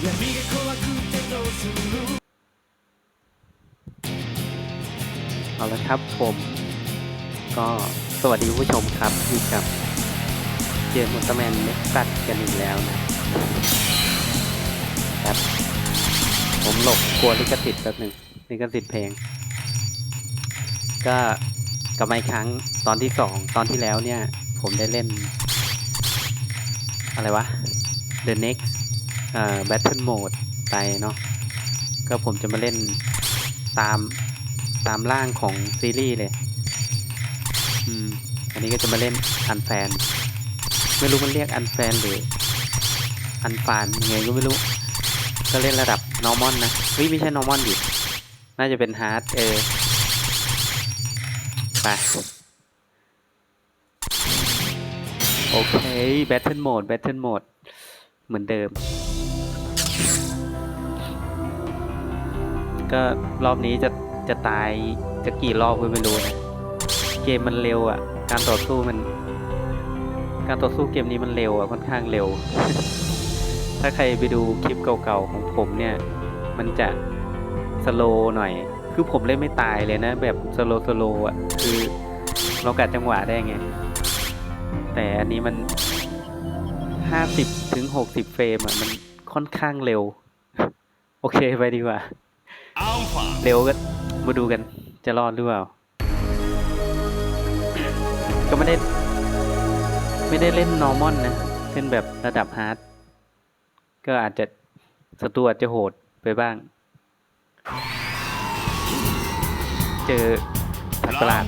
เอาละครับผม ก็สวัสดีผู้ชมครับอยู่กับเกมมอนเตอร์แมนเน็กซัดกันอีกแล้วนะครับ ผมหลบกลัวลิขสิทธิ์แป๊บหนึ่งลิขสิทธิ์เพลง ก็กลับมาอีกครั้งตอนที่สองตอนที่แล้วเนี่ย ผมได้เล่น อะไรวะ The Next อ่า Battle Mode ไปเนาะก็ผมจะมาเล่นตามตามร่างของซีรีส์เลย อืม อันนี้ก็จะมาเล่นอันแฟน ไม่รู้มันเรียกอันแฟนหรืออันฟานยังไงก็ไม่รู้ ก็เล่นระดับ normal นะ เฮ้ย ไม่ใช่ normal ดิ น่าจะเป็น hard เออ ไป โอเค battle mode battle mode เหมือนเดิม ก็รอบนี้จะจะตายจะกี่รอบก็ไม่รู้นะ เกมมันเร็วอะ การต่อสู้มัน การต่อสู้เกมนี้มันเร็วอะค่อนข้างเร็ว ถ้าใครไปดูคลิปเก่าๆของผมเนี่ย มันจะสโลหน่อย คือผมเล่นไม่ตายเลยนะ แบบสโลสโลอะ คือเรากัดจังหวะได้ไง แต่อันนี้มันห้าสิบถึงหกสิบเฟรมอะมัน ค่อนข้างเร็ว โอเคไปดีกว่า Alpha. เร็วก็มาดูกันจะรอดหรือเปล่า ก็ไม่ได้ ไม่ได้เล่น normal นะ เล่นแบบระดับ hard ก็อาจจะศัตรูอาจจะโหดไปบ้าง เจอสัตว์ประหลาด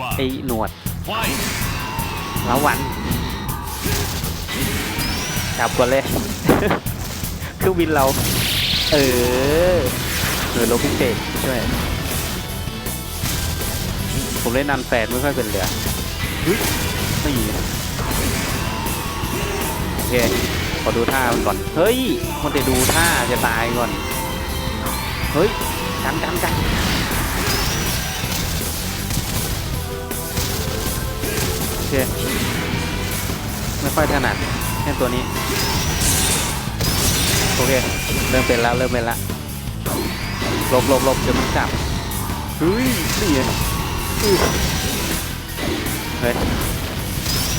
Round ไอ้ one. หนวด Fight. แล้ววันจับก่อนเลย เครื่องบินเรา เออหน่วยรบพิเศษช่วยผมเล่นนันแฟนไม่ค่อยเป็นเลยอะเฮ้ยไม่มีโอเค ขอดูท่ามันก่อน เฮ้ย มันจะดูท่าจะตายก่อน เฮ้ยกันกันกันโอเค ไม่ค่อยถนัดแค่ตัวนี้ โอเค เริ่มเป็นแล้วเริ่มเป็นแล้วหลบหลบหลบเดี๋ยวมันจับเฮ้ยนี่ไงอื้อเฮ้ย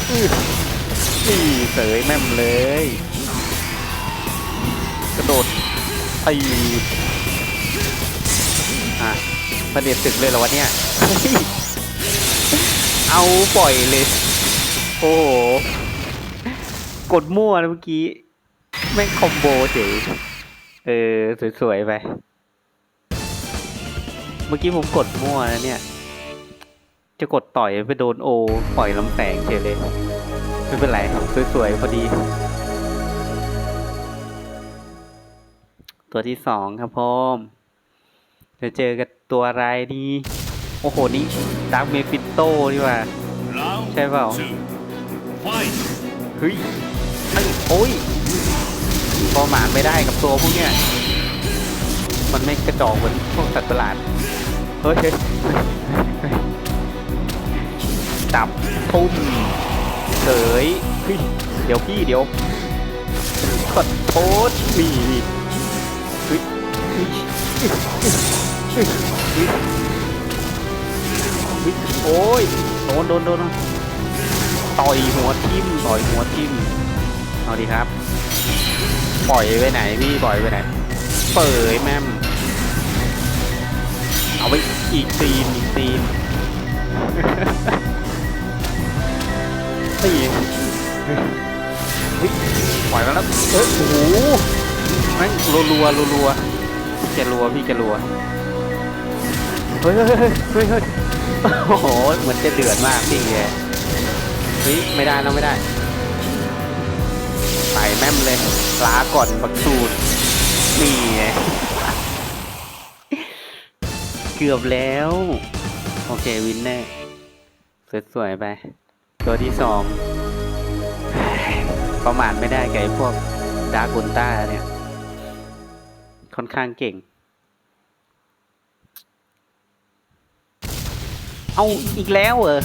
อื้อนี่เสยแม่มเลย กระโดดตีอะประเด็ดตึกเลยเหรอวะเนี่ยเฮ้ยเอาปล่อยเลย โอ้โห กดมั่วนะเมื่อกี้ แม่งคอมโบเฉยเออ สวย ๆ ไป เมื่อกี้ผมกดมั่วนะเนี่ย จะกดต่อยไปโดนโอ ปล่อยลำแสงเฉยเลย ไม่เป็นไรครับสวย ๆ พอดี ตัวที่สองครับผมจะเจอกับตัวอะไรดีโอ้โห นี่ดาร์กเมฟิโต้ดีกว่า Round ใช่เปล่า two. Fight. เฮ้ยเอ้ยโอ้ยประมาทไม่ได้กับตัวพวกเนี้ยมันไม่กระจอกเหมือนพวกสัตว์ประหลาดเฮ้ยเฮ้ยเฮ้ยจับทุ่มเสยเฮ้ยเดี๋ยวพี่เดี๋ยวขอโทษนี่นี่เฮ้ยเฮ้ยเฮ้ยเฮ้ยเฮ้ยเฮ้ยโอ้ยโดนโดนโดนต่อยหัวทิ่มต่อยหัวทิ่มเอาดีครับ ปล่อยไปไหนพี่ปล่อยไปไหน เปิดแม่มเอาไปอีกตีนอีกตีนตีเฮ้ยเฮ้ยปล่อยมาแล้วเอ้ยโอ้โหแม่งรัวรัวรัวรัวพี่แกรัวพี่แกรัวเฮ้ยเฮ้ยเฮ้ยเฮ้ยเฮ้ยโอ้โหเหมือนจะเดือดมากพี่แกเฮ้ยไม่ได้แล้วไม่ได้ แม่มเลยลาก่อนบักสูดนี่ไงเกือบแล้ว โอเควินแน่สวยๆไป ตัวที่สองประมาทไม่ได้กับพวกดาร์กุนต้าเนี่ย ค่อนข้างเก่ง เอาอีกแล้วเหรอ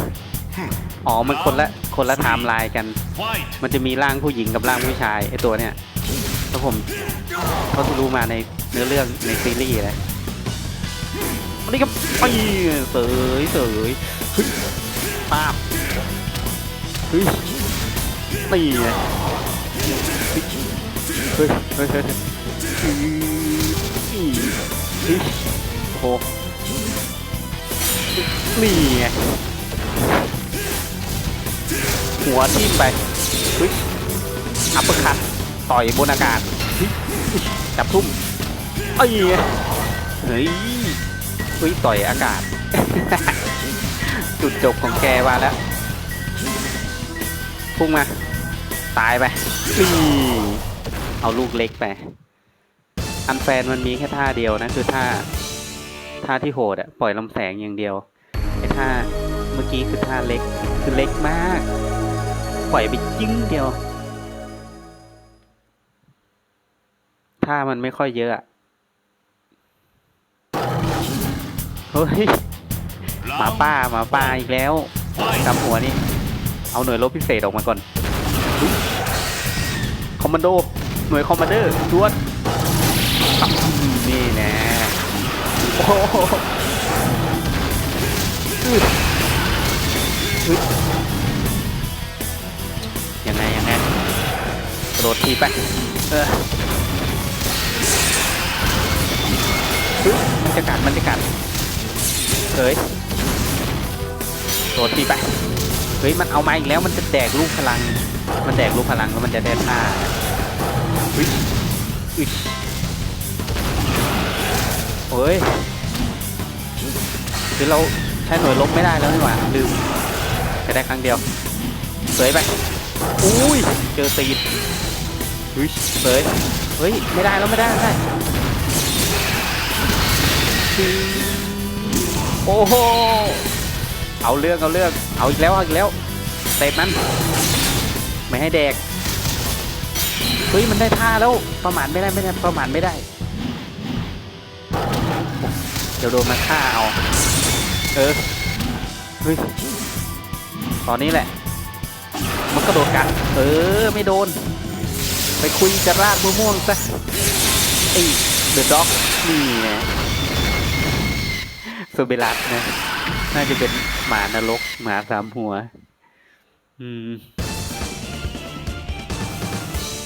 อ๋อ มันคนละคนละไทม์ไลน์กัน Fight. มันจะมีร่างผู้หญิงกับร่างผู้ชายไอตัวเนี้ยแล้วผมเขาที่รู้มาในเนื้อเรื่องในซีรีส์นะอันนี้ก็ไปเสยเสยเฮ้ยป้าบเฮ้ยตีไงเฮ้ยเฮ้ยเฮ้ยเฮ้ยเฮ้ยเฮ้ยโอ้โหนี่ไง หัวทิ่มไปเฮ้ยอัปเปอร์คัตต่อยบนอากาศจับทุ่มเอ้ยเฮ้ยเฮ้ยต่อยอากาศ จุดจบของแกมาแล้ว พุ่งมา ตายไปนี่เอาลูกเล็กไป อันแฟนมันมีแค่ท่าเดียวนะ คือท่า ท่าที่โหดอะปล่อยลำแสงอย่างเดียวไอ้ท่าเมื่อกี้คือท่าเล็ก คือเล็กมาก ปล่อยไปจิ้งเดียวท่ามันไม่ค่อยเยอะเฮ้ยหมาป้าหมาป้าอีกแล้วกำหัวนี่เอาหน่วยรบพิเศษออกมาก่อนคอมมานโดหน่วยคอมมานเดอร์จวดนี่แนะโอ้โห โดดทีไปเออเฮ้ยมันจะกัดมันจะกัดเฮ้ยโดดทีไปเฮ้ยมันเอามาอีกแล้วมันจะแดกลูกพลัง มันแดกลูกพลังแล้วมันจะได้ท่าเฮ้ยอุ๊ยโอ้ยคือเราใช้หน่วยลบไม่ได้แล้วนี่หว่าลืมแค่ได้ครั้งเดียวเสยไปอุ้ยเจอตีน เฮ้ยเสยเฮ้ย ไม่ได้แล้วไม่ได้ไม่ได้โอ้โห เอาเรื่องเอาเรื่อง เอาอีกแล้วเอาอีกแล้วเตะมันไม่ให้แดก เฮ้ยมันได้ท่าแล้ว ประมาทไม่ได้ไม่ได้ประมาทไม่ได้ เดี๋ยวโดนมาฆ่าเอา เออ เฮ้ย ตอนนี้แหละ มันกระโดดกัด เออ ไม่โดน ไปคุยกับรากมะม่วงซะไอ้เดอะด็อกนี่ไงโซเบลัสนะ น่าจะเป็นหมานรก หมาสามหัว อืม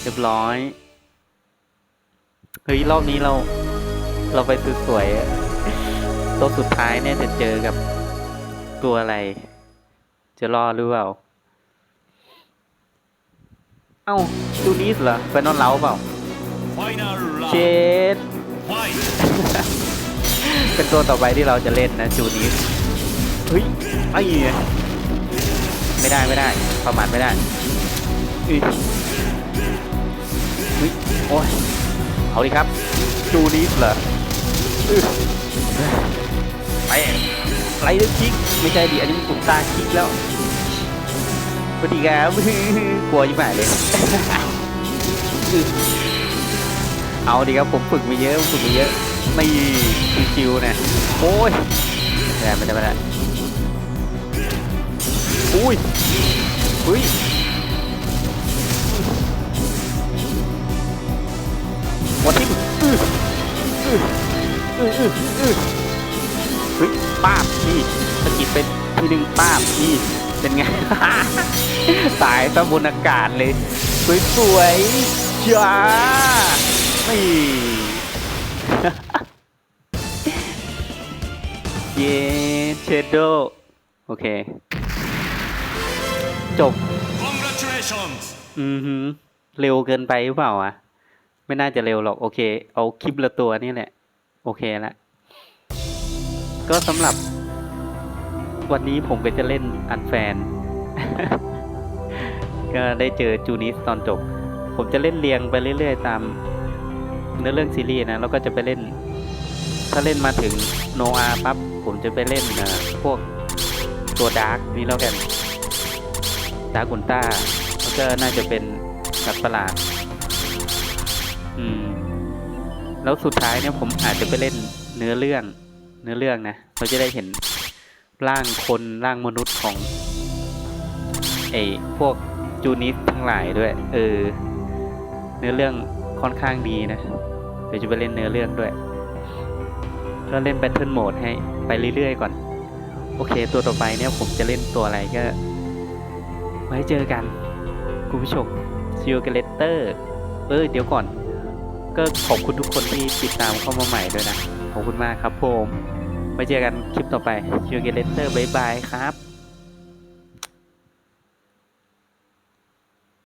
เรียบร้อย เฮ้ย รอบนี้เรา เราไปสวยๆตัวสุดท้ายเนี่ยจะเจอกับตัวอะไร จะรอดหรือเปล่า เอ้าดูนิสเหรอไปนอนเล้าเปล่า final เช round ด fight เป็นตัวต่อไปที่เราจะเล่นนะจูนิสเฮ้ยไอ้เหี้ยไม่ได้ไม่ได้ประมาทไม่ได้อุ้ยเฮ้ยโอ้ยเอาดิครับจูนิสเหรออื้อไปไรเดอร์คิกไม่ใช่ดิอันนี้มันตุกตาคิกแล้วส วัสดีครับกลัวยิ่งใหญ่เลย เอาดิครับผมฝึกมาเยอะฝึกมาเยอะไม่ชิวๆนี่ยโอ้ยไม่ไม่ได้ไม่ได้อุ้ยอุ้ยหัวทิ่มอื้ออื้ออื้ออื้ออื้อเฮ้ยป้าบนี่สกิดไปทีหนึ่งป้าบนี่ เป็นไง สายตะบนอากาศเลย สวยๆจ้าไม่เย้เชดโด โอเค จบ congratulations อือหือ เร็วเกินไปหรือเปล่าอะ ไม่น่าจะเร็วหรอก โอเค เอาคลิปละตัวนี่แหละ โอเคละ ก็สำหรับ วันนี้ผมก็จะเล่นอันแฟน ก็ได้เจอจูนิสตอนจบ ผมจะเล่นเรียงไปเรื่อยๆ ตามเนื้อเรื่องซีรีส์นะ แล้วก็จะไปเล่น ถ้าเล่นมาถึงโนอาปั๊บ ผมจะไปเล่นเอ่อพวกตัวดาร์กนี้แล้วกันดาร์กุนต้าแล้วก็น่าจะเป็นสัตว์ประหลาด อืม แล้วสุดท้ายเนี่ยผมอาจจะไปเล่นเนื้อเรื่อง เนื้อเรื่องนะ เราจะได้เห็น ร่างคนร่างมนุษย์ของไอ้พวกจูนิสทั้งหลายด้วย เออ เนื้อเรื่องค่อนข้างดีนะ เดี๋ยวจะไปเล่นเนื้อเรื่องด้วยก็เล่น Battle Mode ให้ไปเรื่อยๆ ก่อน โอเค ตัวต่อไปเนี่ยผมจะเล่นตัวอะไรก็ ไว้เจอกัน คุณผู้ชมซิลเกเลเตอร์เออเดี๋ยวก่อน ก็ขอบคุณทุกคนที่ติดตามเข้ามาใหม่ด้วยนะ ขอบคุณมากครับผม ไว้เจอกันคลิปต่อไปซิลเกเลเตอร์บายบายครับ